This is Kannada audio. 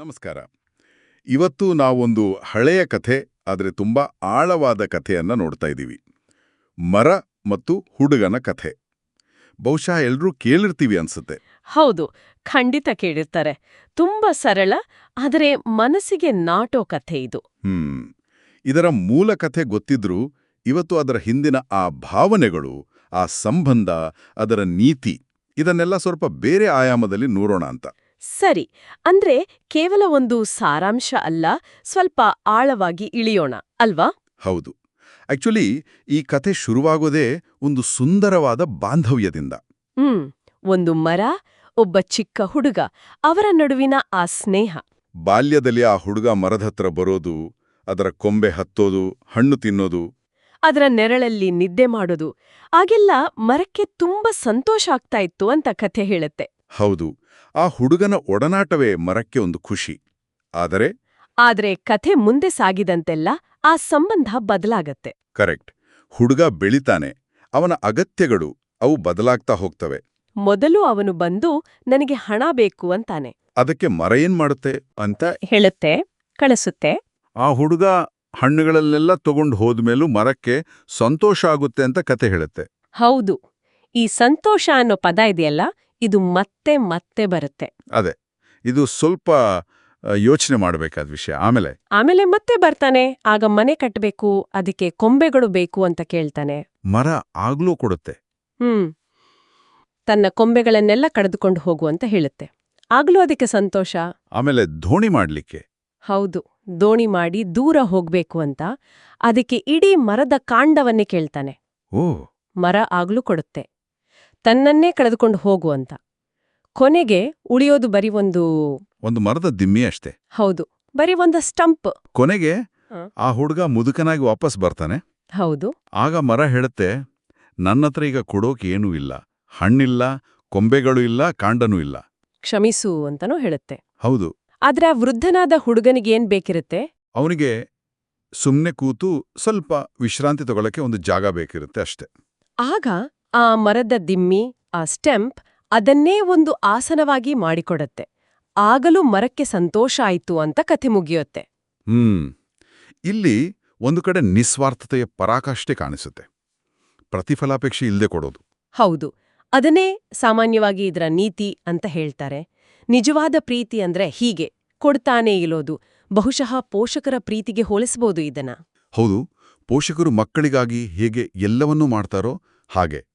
ನಮಸ್ಕಾರ. ಇವತ್ತು ನಾವೊಂದು ಹಳೆಯ ಕಥೆ ಆದರೆ ತುಂಬಾ ಆಳವಾದ ಕಥೆಯನ್ನು ನೋಡ್ತಾ ಇದ್ದೀವಿ. ಮರ ಮತ್ತು ಹುಡುಗನ ಕಥೆ. ಬಹುಶಃ ಎಲ್ಲರೂ ಕೇಳಿರ್ತೀವಿ ಅನ್ಸುತ್ತೆ. ಹೌದು ಖಂಡಿತ ಕೇಳಿರ್ತಾರೆ. ತುಂಬಾ ಸರಳ ಆದರೆ ಮನಸ್ಸಿಗೆ ನಾಟೋ ಕಥೆ ಇದು. ಹ್ಮ್. ಇದರ ಮೂಲ ಕಥೆ ಗೊತ್ತಿದ್ರೂ ಇವತ್ತು ಅದರ ಹಿಂದಿನ ಆ ಭಾವನೆಗಳು ಆ ಸಂಬಂಧ ಅದರ ನೀತಿ ಇದನ್ನೆಲ್ಲ ಸ್ವಲ್ಪ ಬೇರೆ ಆಯಾಮದಲ್ಲಿ ನೋಡೋಣ ಅಂತ. ಸರಿ ಅಂದ್ರೆ ಕೇವಲ ಒಂದು ಸಾರಾಂಶ ಅಲ್ಲ ಸ್ವಲ್ಪ ಆಳವಾಗಿ ಇಳಿಯೋಣ ಅಲ್ವಾ? ಹೌದು. ಆಕ್ಚುಲಿ ಈ ಕಥೆ ಶುರುವಾಗೋದೇ ಒಂದು ಸುಂದರವಾದ ಬಾಂಧವ್ಯದಿಂದ. ಹ್ಮ್ ಒಂದು ಮರ ಒಬ್ಬ ಚಿಕ್ಕ ಹುಡುಗ ಅವರ ನಡುವಿನ ಆ ಸ್ನೇಹ. ಬಾಲ್ಯದಲ್ಲಿ ಆ ಹುಡುಗ ಮರದ ಹತ್ರ ಬರೋದು ಅದರ ಕೊಂಬೆ ಹತ್ತೋದು ಹಣ್ಣು ತಿನ್ನೋದು. ಅದರ ನೆರಳಲ್ಲಿ ನಿದ್ದೆ ಮಾಡೋದು ಆಗೆಲ್ಲ ಮರಕ್ಕೆ ತುಂಬಾ ಸಂತೋಷ ಆಗ್ತಾ ಇತ್ತು ಅಂತ ಕಥೆ ಹೇಳುತ್ತೆ. ಹೌದು ಆ ಹುಡುಗನ ಒಡನಾಟವೇ ಮರಕ್ಕೆ ಒಂದು ಖುಷಿ. ಆದರೆ? ಆದ್ರೆ ಕಥೆ ಮುಂದೆ ಸಾಗಿದಂತೆಲ್ಲ ಆ ಸಂಬಂಧ ಬದಲಾಗತ್ತೆ. ಕರೆಕ್ಟ್. ಹುಡುಗ ಬೆಳಿತಾನೆ ಅವನ ಅಗತ್ಯಗಳು ಅವು ಬದಲಾಗ್ತಾ ಹೋಗ್ತವೆ. ಮೊದಲು ಅವನು ಬಂದು ನನಗೆ ಹಣ ಬೇಕು ಅಂತಾನೆ. ಅದಕ್ಕೆ ಮರ ಏನ್ ಮಾಡುತ್ತೆ ಅಂತ? ಹೇಳುತ್ತೆ ಕಳಿಸುತ್ತೆ. ಆ ಹುಡುಗ ಹಣ್ಣುಗಳಲ್ಲೆಲ್ಲ ತಗೊಂಡು ಹೋದ್ಮೇಲೂ ಮರಕ್ಕೆ ಸಂತೋಷ ಆಗುತ್ತೆ ಅಂತ ಕತೆ ಹೇಳುತ್ತೆ. ಹೌದು ಈ ಸಂತೋಷ ಅನ್ನೋ ಪದ ಇದೆಯಲ್ಲ ಇದು ಮತ್ತೆ ಮತ್ತೆ ಬರುತ್ತೆ. ಅದೇ. ಇದು ಸ್ವಲ್ಪ ಯೋಚನೆ ಮಾಡಬೇಕಾದ ವಿಷಯ. ಆಮೇಲೆ? ಆಮೇಲೆ ಮತ್ತೆ ಬರ್ತಾನೆ. ಆಗ ಮನೆ ಕಟ್ಟಬೇಕು ಅದಕ್ಕೆ ಕೊಂಬೆಗಳು ಬೇಕು ಅಂತ ಕೇಳ್ತಾನೆ. ಮರ ಆಗ್ಲೂ ಕೊಡುತ್ತೆ. ಹ್ಮ್. ತನ್ನ ಕೊಂಬೆಗಳನ್ನೆಲ್ಲ ಕಳೆದುಕೊಂಡು ಹೋಗು ಅಂತ ಹೇಳುತ್ತೆ. ಆಗ್ಲೂ ಅದಕ್ಕೆ ಸಂತೋಷ? ಆಮೇಲೆ ದೋಣಿ ಮಾಡ್ಲಿಕ್ಕೆ? ಹೌದು. ದೋಣಿ ಮಾಡಿ ದೂರ ಹೋಗ್ಬೇಕು ಅಂತ ಅದಕ್ಕೆ ಇಡೀ ಮರದ ಕಾಂಡವನ್ನೇ ಕೇಳ್ತಾನೆ. ಓ. ಮರ ಆಗ್ಲೂ ಕೊಡುತ್ತೆ. ತನ್ನನ್ನೇ ಕಳೆದುಕೊಂಡು ಹೋಗು ಅಂತ. ಕೊನೆಗೆ ಉಳಿಯೋದು ಬರೀ ಒಂದು ಒಂದು ಮರದ ದಿಮ್ಮಿ ಅಷ್ಟೇ. ಹೌದು ಬರೀ ಒಂದು ಸ್ಟಂಪ್. ಕೊನೆಗೆ ಆ ಹುಡುಗ ಮುದುಕನಾಗಿ ವಾಪಸ್ ಬರ್ತಾನೆ. ಹೌದು. ಆಗ ಮರ ಹೇಳುತ್ತೆ ನನ್ನತ್ರ ಈಗ ಕೊಡೋಕೆ ಏನೂ ಇಲ್ಲ. ಹಣ್ಣಿಲ್ಲ ಕೊಂಬೆಗಳು ಇಲ್ಲ ಕಾಂಡನೂ ಇಲ್ಲ. ಕ್ಷಮಿಸು ಅಂತನೂ ಹೇಳುತ್ತೆ. ಹೌದು. ಆದ್ರೆ ಆ ವೃದ್ಧನಾದ ಹುಡುಗನಿಗೇನ್ ಬೇಕಿರುತ್ತೆ? ಅವನಿಗೆ ಸುಮ್ನೆ ಕೂತು ಸ್ವಲ್ಪ ವಿಶ್ರಾಂತಿ ತಗೊಳಕ್ಕೆ ಒಂದು ಜಾಗ ಬೇಕಿರುತ್ತೆ ಅಷ್ಟೇ. ಆಗ ಆ ಮರದ ದಿಮ್ಮಿ ಆ ಸ್ಟೆಂಪ್ ಅದನ್ನೇ ಒಂದು ಆಸನವಾಗಿ ಮಾಡಿಕೊಡತ್ತೆ. ಆಗಲೂ ಮರಕ್ಕೆ ಸಂತೋಷ ಆಯಿತು ಅಂತ ಕಥೆ ಮುಗಿಯುತ್ತೆ. ಹ್ಮ್. ಇಲ್ಲಿ ಒಂದು ಕಡೆ ನಿಸ್ವಾರ್ಥತೆಯ ಪರಾಕಾಷ್ಠೆ ಕಾಣಿಸುತ್ತೆ. ಪ್ರತಿಫಲಾಪೇಕ್ಷೆ ಇಲ್ಲದೆ ಕೊಡೋದು. ಹೌದು. ಅದನ್ನೇ ಸಾಮಾನ್ಯವಾಗಿ ಇದರ ನೀತಿ ಅಂತ ಹೇಳ್ತಾರೆ. ನಿಜವಾದ ಪ್ರೀತಿ ಅಂದ್ರೆ ಹೀಗೆ ಕೊಡ್ತಾನೇ ಇಲ್ಲೋದು ಬಹುಶಃ ಪೋಷಕರ ಪ್ರೀತಿಗೆ ಹೋಲಿಸಬಹುದು ಇದನ್ನ. ಹೌದು. ಪೋಷಕರು ಮಕ್ಕಳಿಗಾಗಿ ಹೇಗೆ ಎಲ್ಲವನ್ನೂ ಮಾಡ್ತಾರೋ ಹಾಗೆ.